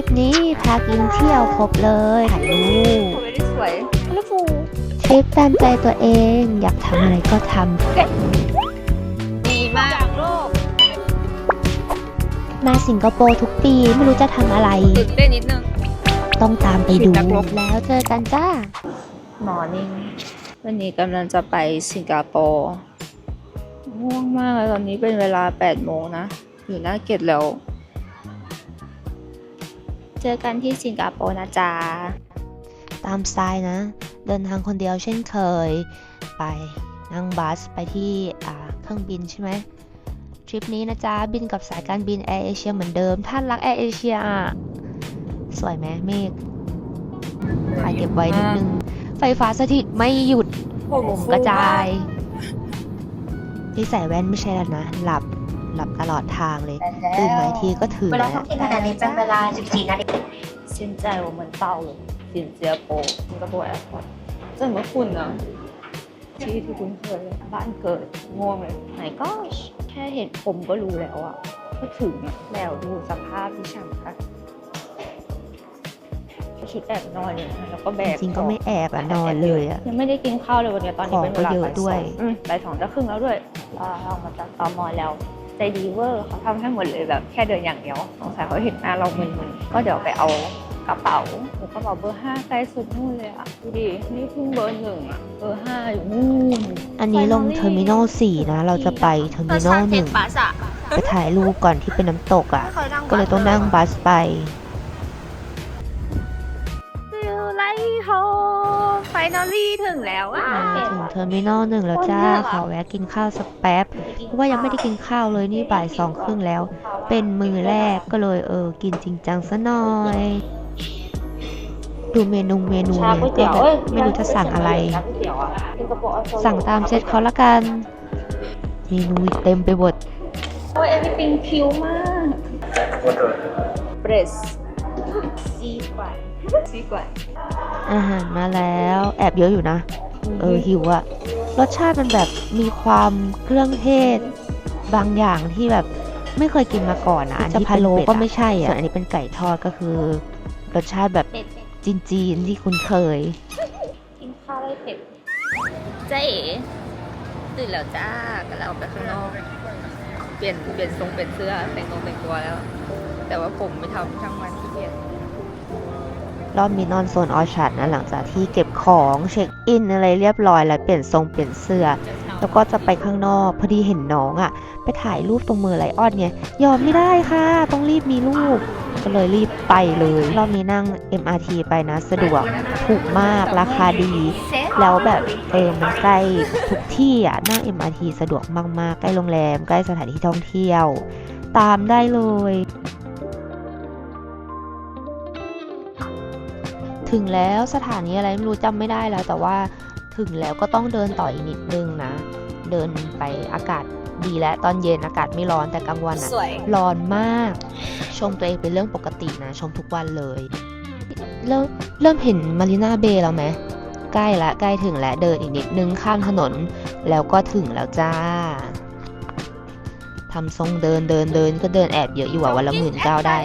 ริปนี้พากินเที่ยวครบเลยถ่ายรูปไม่ได้สวยแล้วฟูทริปตามใจตัวเองอยากทำอะไรก็ทดีมากโลกำมาสิงคโปร์ทุกปีไม่รู้จะทำอะไรตื่นเต้นนิดนึงต้องตามไปดูคิดนักรบแล้วเจอกันจ้ามอร์นิ่งวันนี้กำลังจะไปสิงคโปร์ง่วงมากเลยตอนนี้เป็นเวลา8โมงนะ อยู่หน้าเกตแล้ว เจอกันที่สิงคโปร์นะจ๊ะ ตามสไตล์นะ เดินทางคนเดียวเช่นเคย ไปนั่งบัสไปที่อ่าเครื่องบินใช่ไหมทริปนี้นะจ๊ะ บินกับสายการบินแอร์เอเชียเหมือนเดิม ท่านรักแอร์เอเชียอะสวยไหมเมฆถ่ายเก็บไว้นิดนึง ไฟฟ้าสถิตไม่หยุดผมกระจาย ที่ใส่แว่นไม่ใช่แล้วนะ หลับ หลับตลอดทางเลย ตื่นมาอีกทีก็ถึง เวลา แล้ว ท่องเที่ยวขนาดนี้เป็นเวลา 14 นาฬิกา 现在我们到了新加坡สิงคโปร์แอร์พอร์ต这么คุ้นนะที่ที่คุ้นเคยเลยบ้านเกิดง่วงเลยไหนก็แค่เห็นผมก็รู้แล้วอะก็ถึงอะแล้วดูสภาพที่ช่างค่ะชุดแอบนอนเนี่ยแล้วก็แบก จริงๆก็ไม่แอบอะนอนเลยอะ ยังไม่ได้กินข้าวเลยวันนี้ตอนนี้เป็นเวลา ของก็เยอะ บ่า ด้วย สองอืมบ่ายสองจะครึ่งแล้วด้วยเราเรามาจากตอมอแล้ว ใจดีเวอร์เขาทำให้หมดเลยแบบแค่เดินอย่างเดียวสงสัยเขาเห็นหน้าเรามึนๆก็เดี๋ยวไปเอากระเป๋าโอ้กระเป๋าเบอร์ห้าไกลสุดนู่นเลยอะดูดินี่เพิ่งเบอร์หนึ่งอะเบอร์ห้าอยู่นู่นอันนี้ลงเทอร์มินอลสี่นะ เราจะไปเทอร์มินอลหนึ่งไปถ่ายรูปก่อนที่เป็นน้ำตกอะ ก็เลยต้องนั่งบัสไปอยู่ไลท์โฮ ไฟนอลี่ถึงแล้วอะมาถึงเทอร์มินอลหนึ่งแล้วจ้า ขอแวะกินข้าวสักแป๊บ เพราะว่ายังไม่ได้กินข้าวเลยนี่บ่ายสองครึ่งแล้ว เป็นมือแรกก็เลยเออ กินจริงจังซะหน่อย ดูเมนูเมนูเนี่ยก็แบบไม่รู้จะสั่งอะไร สั่งตามเซตเขาละกัน เมนูเต็มไปหมดโอ้ย everything คิวมากเบรสซีกว่าซีกว่า อาหารมาแล้ว แอบเยอะอยู่นะ เออหิวอะรสชาติมันแบบมีความเครื่องเทศ บางอย่างที่แบบไม่เคยกินมาก่อนอะอันที่พะโล้ก็ไม่ใช่อะส่วนอันนี้เป็นไก่ทอดก็คือ รสชาติแบบเป็ดจีนๆที่คุ้นเคย กินข้าวได้เผ็ดเจ๊ตื่นแล้วจ้าก็เราไปข้างนอก เปลี่ยนเปลี่ยนทรงเปลี่ยนเสื้อแต่งตัวแต่งตัวแล้ว แต่ว่าผมไม่ทำช่างมันที่เกียจ รอบนี้นอนโซนออชาร์ดนะหลังจากที่เก็บของเช็คอินอะไรเรียบร้อยแล้วเปลี่ยนทรงเปลี่ยนเสื้อแล้วก็จะไปข้างนอกพอดีเห็นน้องอะ่ะ ไปถ่ายรูปตรงเมอไลออนเนี่ยยอมไม่ได้ค่ะ ต้องรีบมีรูปก็เลยรีบไปเลยรอบนี้นั่ง MRT ไปนะ สะดวกถูกมากราคาดี แล้วแบบเออมันใกล้ทุกที่อะนั่ง MRT สะดวกมากๆ ใกล้โรงแรม ใกล้สถานที่ท่องเที่ยว ตามได้เลย ถึงแล้วสถานีอะไรไม่รู้จำไม่ได้แล้ว แต่ว่าถึงแล้วก็ต้องเดินต่ออีกนิดนึงนะ เดินไปอากาศดีแล้วตอนเย็นอากาศไม่ร้อนแต่กลางวันอะสวยร้อนมาก ชมตัวเองเป็นเรื่องปกตินะ ชมทุกวันเลย เริ่มเริ่มเห็นมารีนาเบย์แล้วไหมใกล้ละใกล้ถึงแล้วเดินอีกนิดนึงข้ามถนน แล้วก็ถึงแล้วจ้าทำทรงเดินเดินเดินก็เดินแอบเยอะอยู่อะวันละหมื่นเก้าได้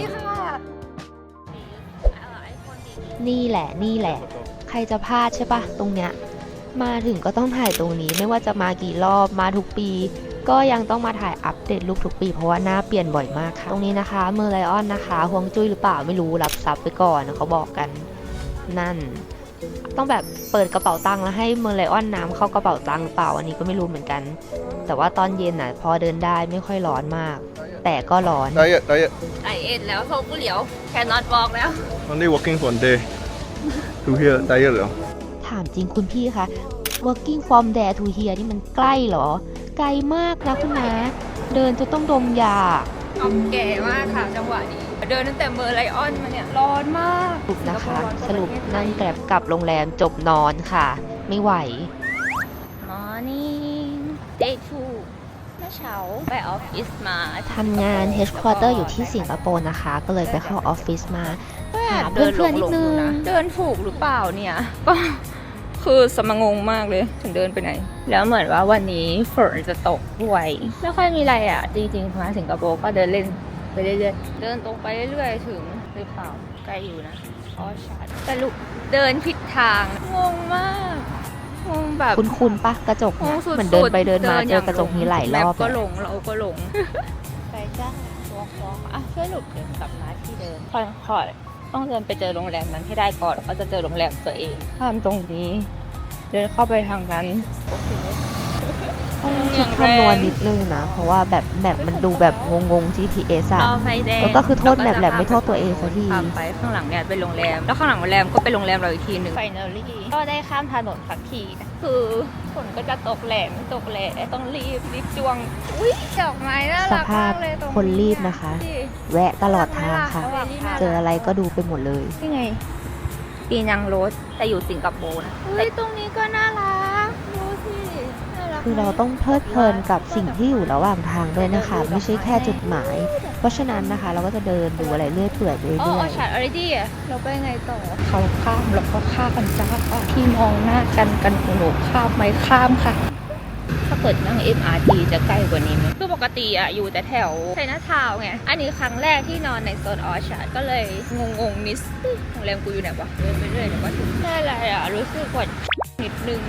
นี่แหละนี่แหละ ใครจะพลาดใช่ปะตรงเนี้ยมาถึงก็ต้องถ่ายตรงนี้ไม่ว่าจะมากี่รอบมาทุกปี ก็ยังต้องมาถ่ายอัปเดตรูปทุกปีเพราะว่าหน้าเปลี่ยนบ่อยมากค่ะ ตรงนี้นะคะเมอร์ไลออนนะคะห่วงจุ้ยหรือเปล่าไม่รู้รับซับไปก่อนเขาบอกกันนั่น ต้องแบบเปิดกระเป๋าตังค์แล้วให้เมอร์ไลออนน้ำเข้ากระเป๋าตังค์หรือเปล่าอันนี้ก็ไม่รู้เหมือนกัน แต่ว่าตอนเย็นอะพอเดินได้ไม่ค่อยร้อนมาก แต่ก็ร้อน Diet, diet. ไอเอ็นแล้วโซกุเหลียว cannot walk แล้ว Only working for a day. To here, diet เหรอ ถามจริงคุณพี่คะ working from there to here นี่มันใกล้เหรอ ไกลมากนะคุณนะเดินจะต้องดมยาแก่มากค่ะจังหวะนี้ เดินตั้งแต่เมอร์ไลออนมาเนี่ยร้อนมากสรุปนะคะ สรุปนั่งแกร็บกลับโรงแรมจบนอนค่ะ ไม่ไหว Morning day two เมื่อเช้าไปออฟฟิศมาทำงาน headquarter อยู่ที่สิงคโปร์นะคะ ก็เลยไปเข้าออฟฟิศมา หาเพื่อนๆนิดนึงเดินถูกหรือเปล่าเนี่ยก็คือสมงงมากเลยถึงเดินไปไหน แล้วเหมือนว่าวันนี้ฝนจะตกด้วยไม่ค่อยมีอะไรอะ จริงๆมาสิงคโปร์ก็เดินเล่นไปเรื่อยๆเดินตรงไปเรื่อยๆถึงหรือเปล่าใกล้อยู่นะออชาร์ดสรุปเดินผิดทางงงมากงงแบบคุณคุณปะกระจกงเนี่ยงสุดๆเหมือนเดินไปเดินมาย่งเจอกระจกนี้หลายรอบแมปก็หเลลยงเราก็หลงไปจ้าตัวคออะช่วยหลุดเดินกลับมาที่เดิมค่อยๆ ต้องเดินไปเจอโรงแรมนั้นให้ได้ก่อนก็จะเจอโรงแรมตัวเองข้ามตรงนี้ เดินเข้าไปทางนั้นโอเค ต้องคิดคำนวณนิดนึงนะ เพราะว่าแบบแมปมันดูแบบงงๆ GPS อะรอไฟแดงแล้วก็คือโทษแบบแหละไม่โทษตัวเองสักทีข้ามไปข้างหลังเนี่ยเป็นโรงแรม แล้วข้างหลังโรงแรมก็เป็นโรงแรมเราอีกทีหนึ่งไฟนอลี่ก็ได้ข้ามถนนสักทีนะคือฝนก็จะตกแหลงตกแหลต้องรีบรีบจวง อุ้ยดอกไม้น่าสรักภาพมากเลยตรงคนรีบนะคะที่แวะตลอดทางค่ะระหว่างทางเจออะไรก็ดูไปหมดเลยนี่ไงปีนังโรสแต่อยู่สิงคโปร์นะเฮ้ยตรงนี้ก็น่ารักดูสิน่ารัก คือเราต้องเพลิดเพลินกับสิ่งที่อยู่ระหว่างทางด้วยนะคะ ไม่ใช่แค่จุดหมาย เพราะฉะนั้นนะคะเราก็จะเดินดูอะไรเรื่อยเปื่อยไปอ๋อเรื่อยชาร์ดออริดี้อะเราไปไงต่อ เขาข้ามแล้วก็ข้ามกันจ้าพี่มองหน้ากันกันหนูข้ามไหมข้ามค่ะ ถ้าเกิดนั่ง MRT จะใกล้กว่านี้ไหมคือปกติอะอยู่แต่แถวไชน่าทาวน์ไง อันนี้ครั้งแรกที่นอนในโซนออชาร์ดก็เลยงงงๆนิดโรงแรมกูอยู่ไหนวะเดินไปเรื่อยเดี๋ยวก็ถึงได้อะไรอะรู้สึกว่านิดนึง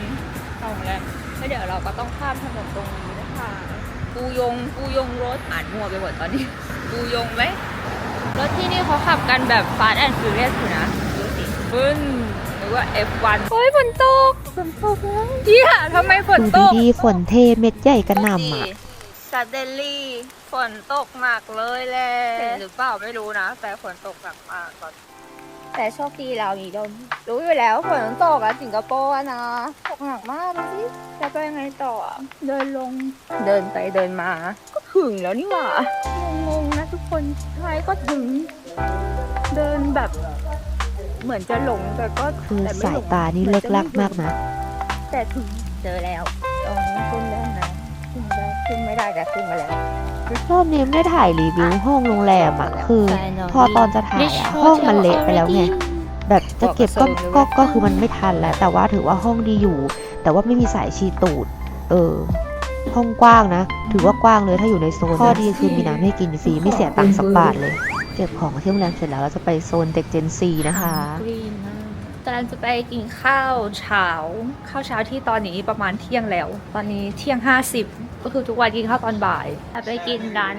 เข้าโรงแรม แล้วเดี๋ยวเราก็ต้องข้ามถนนตรงนี้นะคะปูยงปูยงรถอ่านมั่วไปหมดตอนนี้ ปูยงไหมรถที่นี่เขาขับกันแบบ Fast and Furious อยู่นะดูสิฟึ้นหรือว่า F1 โอ้ยฝนตกฝนตกแล้วเฮียทำไมฝนๆตดูกดีๆฝนเทเม็ดใหญ่กระหน่ำอะซาเดลลี่ฝนตกหนักเลยแหละเห็นหรือเปล่าไม่รู้นะ แต่ฝนตกหนักมากตอน แต่โชคดีเรามีลมรู้อยู่แล้วฝนตกอะสิงคโปร์อะนะตกหนักมากดูสิจะไปยังไงต่ออะเดินลงเดินไปเดินมา ก็ถึงแล้วนี่หว่างงๆนะทุกคนท้ายก็ถึง เดินแบบเหมือนจะหลงแต่ก็คือแต่ไม่สาหยลงตานี่เลิกลักมากนะ แต่ถึงเจอแล้ว ขึ้นได้ขึ้นไม่ได้แต่ขึ้นมาแล้ว รอบนี้ไม่ได้ถ่ายรีวิวห้องโรงแรมอะคือ พอตอนจะถ่ายอะห้องมันเละไปแล้วไงแบบจะเก็บก็ก็ก็คือมันไม่ทันแล้ว แต่ว่าถือว่าห้องดีอยู่ แต่ว่าไม่มีสายชีตูด เออ ห้องกว้างนะ ถือว่ากว้างเลยถ้าอยู่ในโซนข้อดีคือมีน้ำให้กินฟรีไม่เสียตังค์สักบาทเลย เก็บของที่โรงแรมเสร็จแล้วเราจะไปโซนเด็กเจนซีนะคะกรีนมากกำลังจะไปกินข้าวเช้า ข้าวเช้าที่ตอนนี้ประมาณเที่ยงแล้ว ตอนนี้เที่ยงห้าสิบ ก็คือทุกวันกินข้าวตอนบ่ายจะไปกินร้าน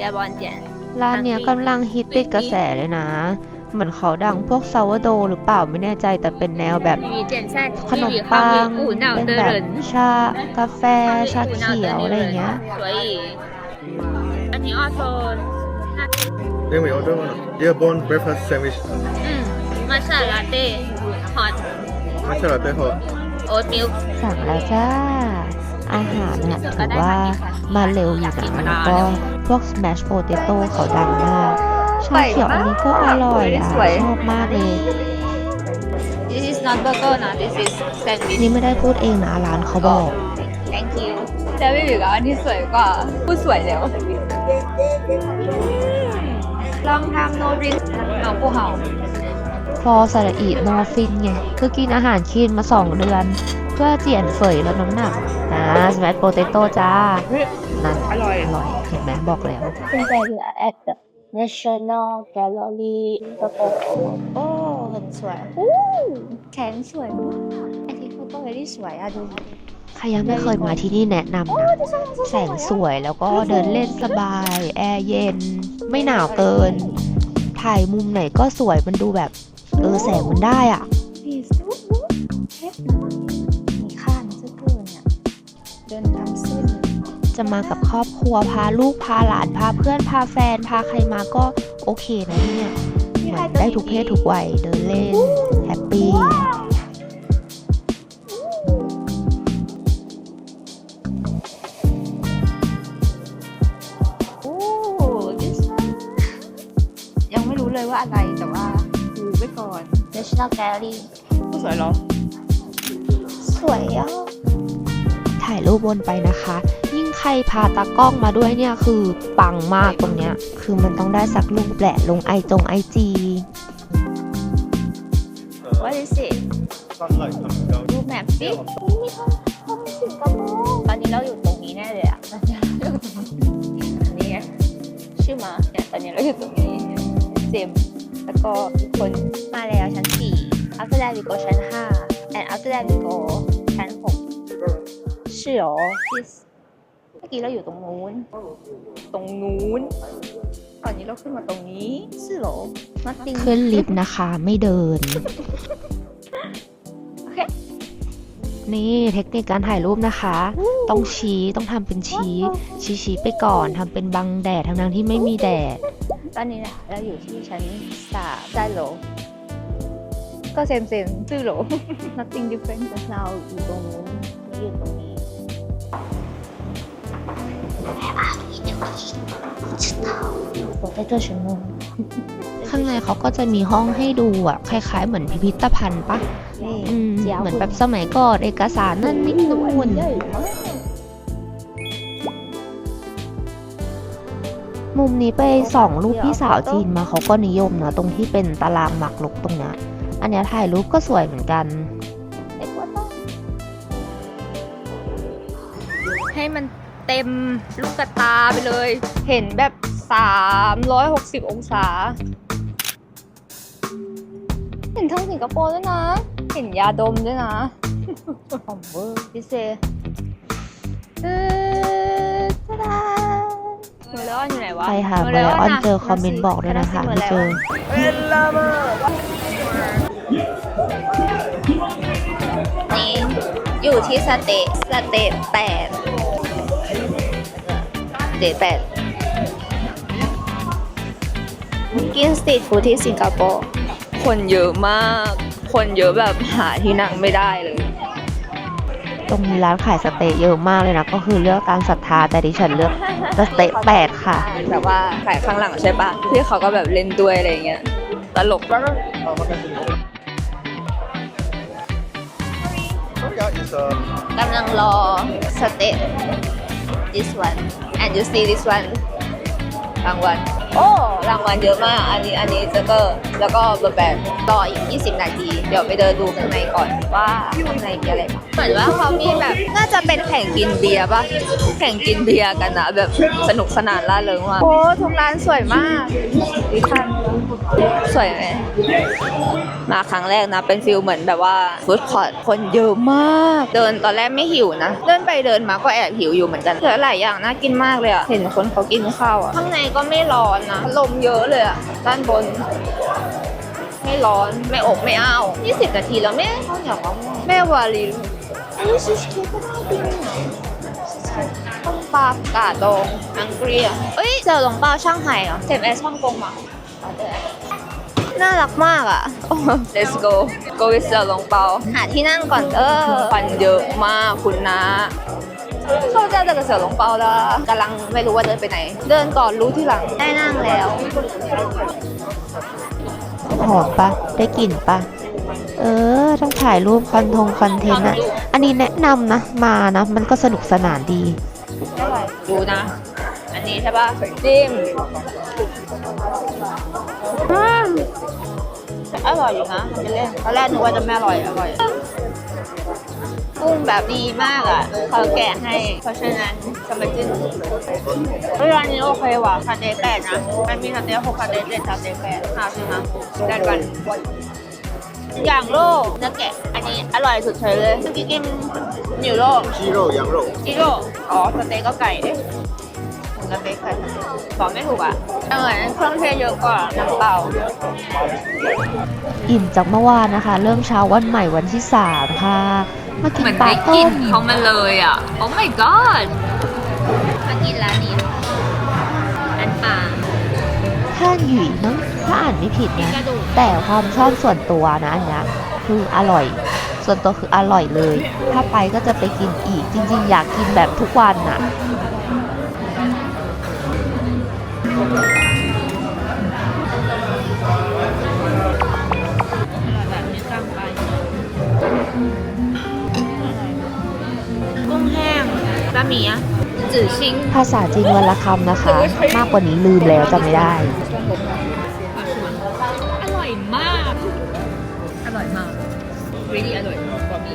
ยาบอนเจียนร้านเนี้ยกำลังฮิตติดกระแสเลยนะ เหมือนเขาดังพวกซาวโดหรือเปล่าไม่แน่ใจแต่เป็นแนวแบบมีเจนแซ่ขนมปังอู่หนาวเป็นเดิแบบนชากาแฟชาเขียวอะไรอย่างเงี้ย所以อันนี้ออโซน Then we order one dearborn breakfast sandwich อืมมาซาลาเต้ฮอต matcha latte hot โอ๊ตมิลค์สั่งแล้วจ้า อาหารน่ะถือว่ามาเร็วอยู่นะแล้วก็พวก smash potato เขาดังมากชาเขียวอันนี้ก็อร่อยอะชอบมากเลย this is not burger นะ this is sandwich นี่ไม่ได้พูดเองนะร้านเขาบอก thank you แต่ไม่อยู่กับอันที่สวยกว่าพูดสวยแล้วลองทำ no drink เอาผู้เห่าฟอสระอีโนฟินไงคือกินอาหารคีนมาสองเดือน เพื่อเจียนเฟยลดน้ำหนักนะสมัทโปเตโต้จ้า นั่นอร่อย อร่อยเห็นไหมบอกแล้ว เป็นแอคเ at the National Gallery โตโตโอ้โหสวยอู้แขนสวยมากไอที่โตโต้ที่สวยอะดูใครยังไม่เคยมาที่นี่แนะนำนะแสงสวยแล้วก็เดินเล่นสบาย แอร์เย็น ไม่หนาวเกิน ถ่ายมุมไหนก็สวยมันดูแบบ เออแสงมันได้อะ ดินทำเส้น จะมากับครอบครัวพาลูกพาหลานพาเพื่อนพาแฟนพาใครมาก็โอเคนะที่เนี่ยเหมือนได้ทุกเพศทุกวัยเดินเล่นแฮปปี้โอ้ this one ยังไม่รู้เลยว่าอะไรแต่ว่าดูไว้ก่อน National Gallery สวยเหรอ สวยอะถ่ายรูปวนไปนะคะ ยิ่งใครพาตากล้องมาด้วยเนี่ยคือปังมากตรงเนี้ย คือมันต้องได้สักรูปแหละลงไอจงไอจี What is it sunlight coming down ดูแมปสิมีห้องห้องสิงคโปร์ตอนนี้เราอยู่ตรงนี้แน่เลยอะตอนนี้เราอยู่ตรงนี้อันนี้ไงชื่อมาเนี่ยตอนนี้เราอยู่ตรงนี้เจมส์แล้วก็อีกคนมาแล้วชั้นสี่ after that we go ชั้นห้า and after that we go ชั้นหก 是哦 yes เมื่อกี้เราอยู่ตรงนู้น ตรงนู้น ตอนนี้เราขึ้นมาตรงนี้是哦 nothing ขึ้นลิฟต์นะคะ ไม่เดิน โอเค นี่เทคนิคการถ่ายรูปนะคะ ต้องชี้ต้องทำเป็นชี้ ชี้ชี้ไปก่อนทำเป็นบังแดดทั้งนั้นที่ไม่มีแดด ตอนนี้นะเราอยู่ที่ชั้นสามใต้โหลก็เซมเซมซื่อโหล nothing different just now อยู่ตรงนู้น 我在做什么？ ข้างในเขาก็จะมีห้องให้ดูอ่ะ คล้าย ๆ เหมือนพิพิธภัณฑ์ปะ นี่ อืม เจียว เหมือนแบบสมัยก่อนเอกสารนั่นนี่นู่น มุมนี้ไปส่องรูปพี่สาวจีนมาเขาก็นิยมนะ ตรงที่เป็นตารางหมากรุกตรงเนี้ยอันเนี้ยถ่ายรูปก็สวยเหมือนกัน เด็กว่าต้องให้มัน เต็มลูกกระตาไปเลย เห็นแบบ 360 องศา เห็นทั้งสิงคโปร์ด้วยนะ เห็นยาดมด้วยนะหอมเวอร์พี่เซเออตาดาเมลอนอยู่ไหนวะไปหาไบออนเจอคอมเมนต์บอกด้วยนะคะไม่เจอนี่อยู่ที่สเตทสเตทแปดส เตทแปดกินสตรีทฟู้ดที่สิงคโปร์คนเยอะมาก คนเยอะแบบหาที่นั่งไม่ได้เลย ตรงนี้ร้านขายสเต๊ะเยอะมากเลยนะ ก็คือเลือกตามศรัทธาแต่ดิฉันเลือกสเต๊ะแปดค่ะ แบบว่าขายข้างหลังใช่ปะที่เขาก็แบบเล่นด้วยอะไรอย่างเงี้ย ตลก Yeah, it's uh, กำลังรอสเต๊ะ this one and you see this one รางวัล โอ้รางวัลเยอะมาก อันนี้อันนี้เจเกอร์แล้วก็เบอร์แบนรออีก 20 นาที เดี๋ยวไปเดินดูข้างในก่อนว่าข้างในมีอะไรบ้างเหมือนว่าเขามีแบบน่าจะเป็นแข่งกินเบียร์ปะแข่งกินเบียร์กันนะแบบสนุกสนานล่าเริงมากโอ้ทุกร้านสวยมากดิฉันสวยไหมมาครั้งแรกนะเป็นฟิลเหมือนแบบว่าฟู้ดคอร์ทคนเยอะมาก เดินตอนแรกไม่หิวนะ เดินไปเดินมาก็แอบหิวอยู่เหมือนกันเหลือหลายอย่างน่ากินมากเลยอะเห็นคนเขากินข้าวอะข้างในก็ไม่ร้อนนะลมเยอะเลยอะด้านบน ไม่ร้อนไม่อบไม่อ้าว20 นาทีแล้วแม่ข้าวเหนียวมะม่วงแม่วาลีอันนี้ชีสเค้กก็น่ากินอะต้มปลากาดองอังกฤษอะเอ้ยเสี่ยวหลงเปาช่างไห่เหรอเจ็บแอร์ช่องกงมาเอาเถอะน่ารักมากอะ let's go go with เสี่ยวหลงเปาหาที่นั่งก่อนเออควันเยอะมากคุณนะ เข้าใจแต่กับเสี่ยวหลงเปาแล้วกำลังไม่รู้ว่าเดินไปไหน เดินก่อนรู้ที่หลังได้นั่งแล้วหอมปะได้กลิ่นปะเออ ต้องถ่ายรูปคอนทงคอนเทนต์อะอันนี้แนะนำนะ มานะ มันก็สนุกสนานดีดูนะ อันนี้ใช่ป่ะจิ้มอืมอร่อยอยู่นะไม่เล่นตอนแรกนึกว่าจะไม่อร่อยอร่อย กุ้งแบบดีมากอะเขาแกะให้ เพราะฉะนั้นจะมาจิ้นร้านนี้โอเคว่ะคาเต็กแปดนะมันมีคาเต็กหกสเต็เจ็ดคาเต็กแปดค่ะใช่ไหมได้กันอย่างโลกเนื้อแกะ อันนี้อร่อยสุดเฉยเลยเมื่อกี้กินหนิโลกชิโร่ยางโลกชิโร่อ๋อสเต็กก็ไก่เอ๊ะสเต็กไก่บอกไม่ถูกอะเหมือนเครื่องเทศเยอะกว่าน้ำเปล่าอิ่มจากเมื่อวานนะคะ เริ่มเช้าวันใหม่วันที่ 3 ค่ะ มากินเหมือนปลาได้กต้ลิ่นมเขามาเลยอะ โอ้ my god มากินร้านนี้ค่ะอันป่าท่านหยีมั้งถ้าอ่านไม่ผิดมีนะ กระดูกแต่ความชอบส่วนตัวนะอันเนี้ยคืออร่อย ส่วนตัวคืออร่อยเลย ถ้าไปก็จะไปกินอีก จริง ๆ อยากกินแบบทุกวันน่ะ ภาษาจีนวันละคำนะคะ มากกว่านี้ลืมแล้วจำไม่ได้ อร่อยมาก อร่อยมาก really อร่อยกว่ามี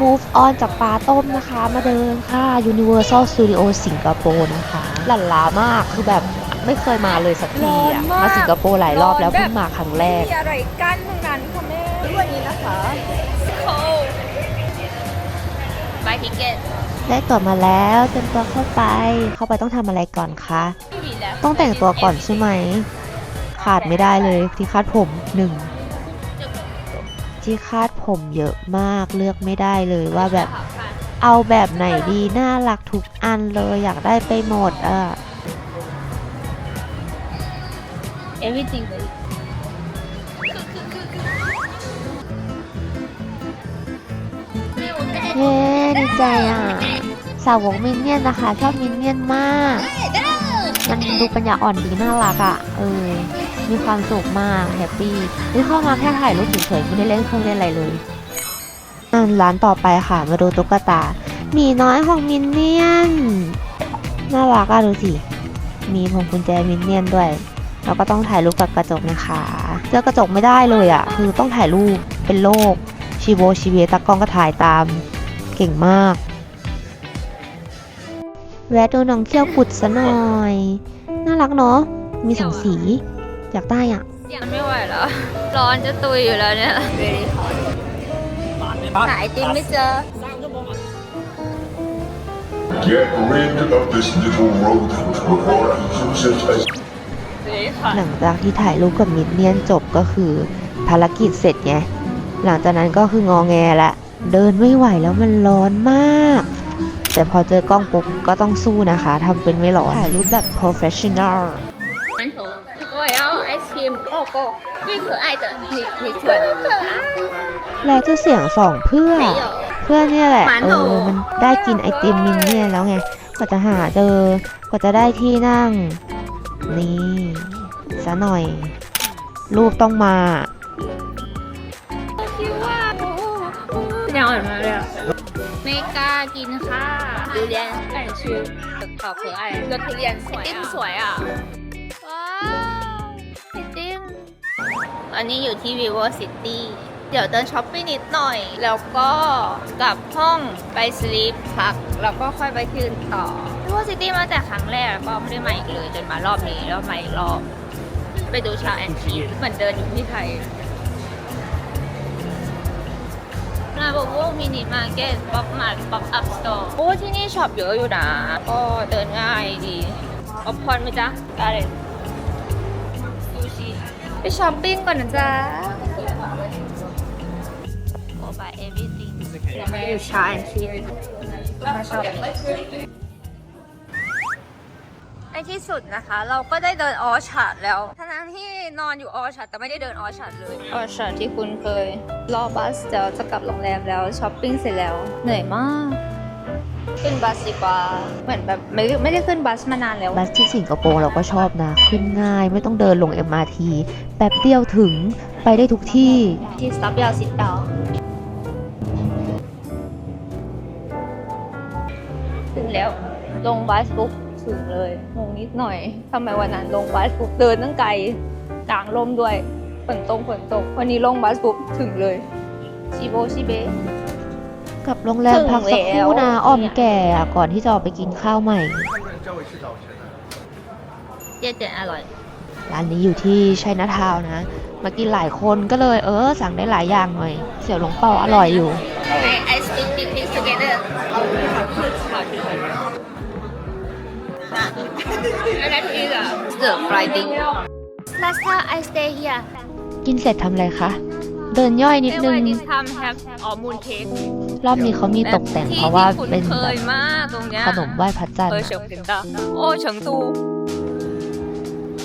move on จากปลาต้มนะคะ มาเดินค่ะ Universal Studio สิงคโปร์นะคะ หลั่นล้ามากคือแบบ ไม่เคยมาเลยสักทีอะร้อนมาก มาสิงคโปร์หลายรอบแล้วร้อนแบบเพิ่งมาครั้งแรก มีอะไรกั้นตรงนั้นค่ะแม่วันนี้นะคะโคบายทิเก็ตได้ตั๋วมาแล้วเตรียมตัวเข้าไป เข้าไปต้องทำอะไรก่อนคะ ต้องแต่งตัวก่อนใช่ไหม ขาดไม่ได้เลยที่คาดผมหนึ่งที่คาดผมเยอะมากเลือกไม่ได้เลยว่าแบบเอาแบบไหนดี น่ารักทุกอันเลยอยากได้ไปหมดอะ everything เลยเย้ดีใจอะ สาวกมินเนี่ยนนะคะ ชอบมินเนี่ยนมาก มันดูปัญญาอ่อนดีน่ารักอะ เออ มีความสุขมาก แฮปปี้นี่เข้ามาแค่ถ่ายรูปเฉยๆไม่ได้เล่นเครื่องเล่นอะไรเลยอะร้านต่อไปค่ะ มาดูตุ๊กตาหมีน้อยของมินเนี่ยน น่ารักอะดูสิ มีพวงกุญแจมินเนี่ยนด้วย แล้วก็ต้องถ่ายรูปกับกระจกนะคะเจอกระจกไม่ได้เลยอะ คือต้องถ่ายรูปเป็นโลกชีโบชีเวตากล้องก็ถ่ายตามเก่งมากแวะดูน้องเขี้ยวกุดซะหน่อย น่ารักเนาะมีสองสี อยากได้อะมันไม่ไหวแล้ว ร้อนจะตุยอยู่แล้วเนี่ยหาไอติมไม่เจอ Get rid of this little rodent before I use it as หลังจากที่ถ่ายรูปกับมินเนี่ยนจบก็คือภารกิจเสร็จไง หลังจากนั้นก็คืองอแงละเดินไม่ไหวแล้วมันร้อนมาก แต่พอเจอกล้องปุ๊บก็ต้องสู้นะคะทำเป็นไม่ร้อน ถ่ายรูปแบบ professional 馒头，我要 ice cream，哦不，最可爱的，你你选的可爱。 แล้วจะเสียงสองเพื่อ 没有， เพื่อเนี่ยแหละ หมา เอ หนู อ มันได้กินไอติมมินเนี่ยนแล้วไง กว่าจะหาเจอ กว่าจะได้ที่นั่ง นี่ซะหน่อย รูปต้องมา ยังอ่อนมาเลยอ่ะไม่กล้ากินค่ะดูเรียน感觉好可爱个ทุเรียนสวยอ่ะสวยอ่ะว้าวไอติมอันนี้อยู่ที่ vivo city เดี๋ยวเดินช้อปปิ้งนิดหน่อย แล้วก็กลับห้องไปสลีปพัก แล้วก็ค่อยไปที่อื่นต่อ vivo city มาแต่ครั้งแรกแล้วก็ไม่ได้มาอีกเลย จนมารอบนี้แล้วมาอีกรอบ ไปดูชาวแอนทีเหมือนเดินอยู่ที่ไทยลาโบโวมินิมาร์เก็ตป๊อปมาร์ทป๊อปอัพสโตร์โอ้ที่นี่ช็อปเยอะอยู่นะ ก็เดินง่ายดีป๊อปคอร์นไหมจ๊ะอะไรซูชิไปช้อปปิ้งก่อนนะจ๊ะโอ้ buy everything อยู่ชาแอนชีมาชอบใน ที่สุดนะคะ เราก็ได้เดินออชาร์ดแล้วทั้งๆที่นอนอยู่ออชาร์ดแต่ไม่ได้เดินออชาร์ดเลยออชาร์ดที่คุณเคย รอบัสเดี๋ยวจะกลับโรงแรมแล้วช้อปปิ้งเสร็จแล้ว เหนื่อยมาก ขึ้นบัสดีกว่า เหมือนแบบไม่ไม่ได้ขึ้นบัสมานานแล้ว บัสที่สิงคโปร์เราก็ชอบนะ ขึ้นง่ายไม่ต้องเดินลง MRT แป๊บเดียวถึงไปได้ทุกที่ ที่สต็อปยาวสิดดาวถึงแล้วลงบัสปุ๊บ ถึงเลยงงนิดหน่อยทำไมวันนั้นลงบัสปุ๊บเดินตั้งไกลกลางลมด้วยฝนตกฝนตก วันนี้ลงบัสปุ๊บถึงเลยชิโบชิเบกับโรงแรมถึงพักสักครู่นะแล้วอ้อมแก่อะก่อนที่จะออกไปกินข้าวใหม่ เจ๊เจ๋อร่อย ร้านนี้อยู่ที่ชัยนาทาวน์นะ มากินหลายคนก็เลยเออสั่งได้หลายอย่างหน่อย เสี่ยวหลงเปาอร่อยอยู่ I I speak English together the fried thing Last time I stay here กินเสร็จทำอะไรคะ เดินย่อยนิดนึง this time have อ๋อมูนเค้กรอบนี้เขามีตกแต่งเพราะว่าเป็นเคแบยบมากตรงเนี้ยขนมไหว้พระจันทเคร์ยอะเฉิงถึงดาโอ้เฉิงตู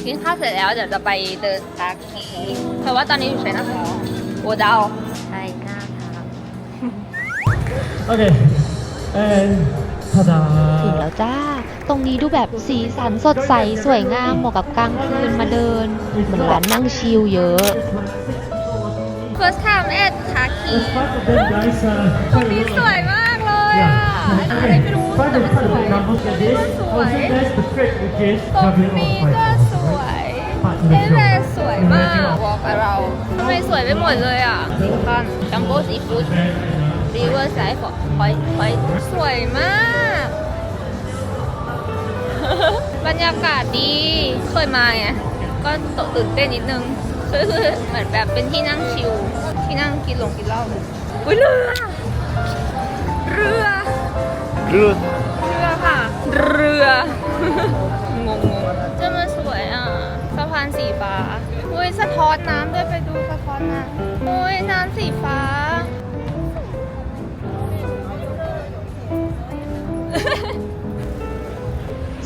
กินข้าวเสร็จแล้วเดี๋ยวจะไปเดินตาคีแต่ว่าตอนนี้อยู่ชัยนาทาวน์โอดาวชัยนาทาวน์ Okay. And ta-da! ถึงแล้วจ้า ตรงนี้ดูแบบสีสันสดใสสวยงามเหมาะกับกลางคืนมาเดิน เหมือนร้านนั่งชิลเยอะ first time at คาคี There's five of them, guys. Uh, ตรงนี้สวยมากเลยอะ yeah. อะไรไม่รู้ Find แต่ the มัน find ส the วย big numbers like this. Sure. Also, there's the trick, which is ตรง juggling นี้ all ก็ five ส numbers, ว right? ย But เอ็น the แล show. สวยมากวอล์กเราทำไมสวยไปหมดเลยอะสิงคันจัมโบ้ซีฟู้ดรีเวอร์ไซด์ของพอยพอยสวยมาก บรรยากาศดีเคยมาไงก็ตื่นเต้นนิดนึงคือเหมือนแบบเป็นที่นั่งชิลที่นั่งกินลงกินเหล้าอุ้ยเรือ เรือ เรือ เรือค่ะ เรืองงงๆจะมาสวยอะสะพานสีฟ้าอุ้ยสะท้อนน้ำด้วยไปดูสะท้อนน้ำอุ้ยน้ำสีฟ้า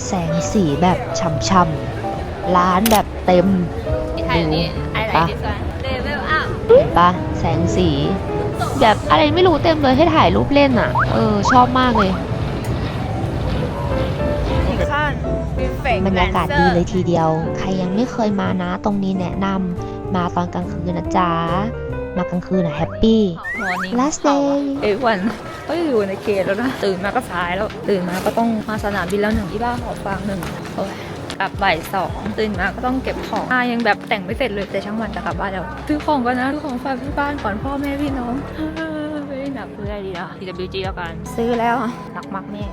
แสงสีแบบช่ำๆร้านแบบเต็มไทยนี่ไอไลปะท์ดิสวันเลเวลอัพเห็นปะแสงสี แบบอะไรไม่รู้เต็มเลยให้ถ่ายรูปเล่นอะ เออ ชอบมากเลย อีกขั้นบรรยากาศดีเลยทีเดียว ใครยังไม่เคยมานะ ตรงนี้แนะนำมาตอนกลางคืนนะจ๊ะ มากลางคืนอะแฮปปี้ Last day เอ้ยวัน ก็อยู่ในเกตแล้วนะ ตื่นมาก็สายแล้ว ตื่นมาก็ต้องมาสนามบินแล้วหนึ่งที่บ้านขอฟังหนึ่งโอ้ยกลับบ่ายสองตื่นมาก็ต้องเก็บของอ่ายังแบบแต่งไม่เสร็จเลยแต่ช่างวันจะกลับบ้านแล้วซื้อของก่อนนะซื้อของฝากที่บ้านก่อนพ่อแม่พี่น้องไม่ได้หนักซื้ออะไรดีล่ะ TWG แล้วกัน ซื้อแล้วหนักมากแน่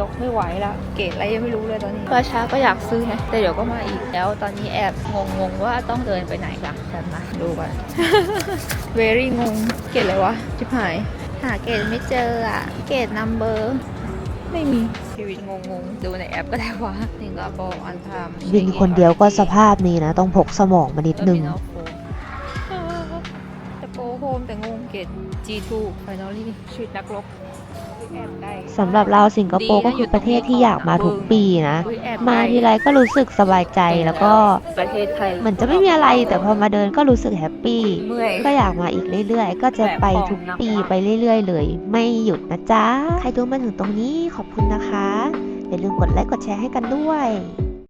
ยกไม่ไหวแล้วเกรดอะไรยังไม่รู้เลยตอนนี้ราชาก็อยากซื้อไงแต่เดี๋ยวก็มาอีกแล้ว ตอนนี้แอบงงๆว่าต้องเดินไปไหนล่ะแบบมาดูกัน very งงเกรดอะไรวะชิบหายหาเกรดไม่เจออะ เกรดนัมเบอร์ ไม่มีชีวิตงงๆ ดูในแอปก็ได้ว่าสิงคโปร์อันทามวินคนเดียวก็สภาพนี้นะ ต้องพกสมองมานิดนึงจะโกโฮมแต่งงเกรด G2 finally ชีวิตนักรบแอบได้ สำหรับเราสิงคโปร์ก็คือประเทศที่อยากมาทุกปีนะอุ๊ยแอบมาได้ทีไรก็รู้สึกสบายใจแล้วก็ประเทศไทยเหมือนจะไม่มีอะไรแต่พอมาเดินก็รู้สึกแฮปปี้เมื่อยก็อยากมาอีกเรื่อยๆ ก็จะไปทุกปีไปเรื่อย ๆ เลย ไม่หยุดนะจ๊ะ ใครดูมาถึงตรงนี้ขอบคุณนะคะ อย่าลืมกดไลค์กดแชร์ให้กันด้วย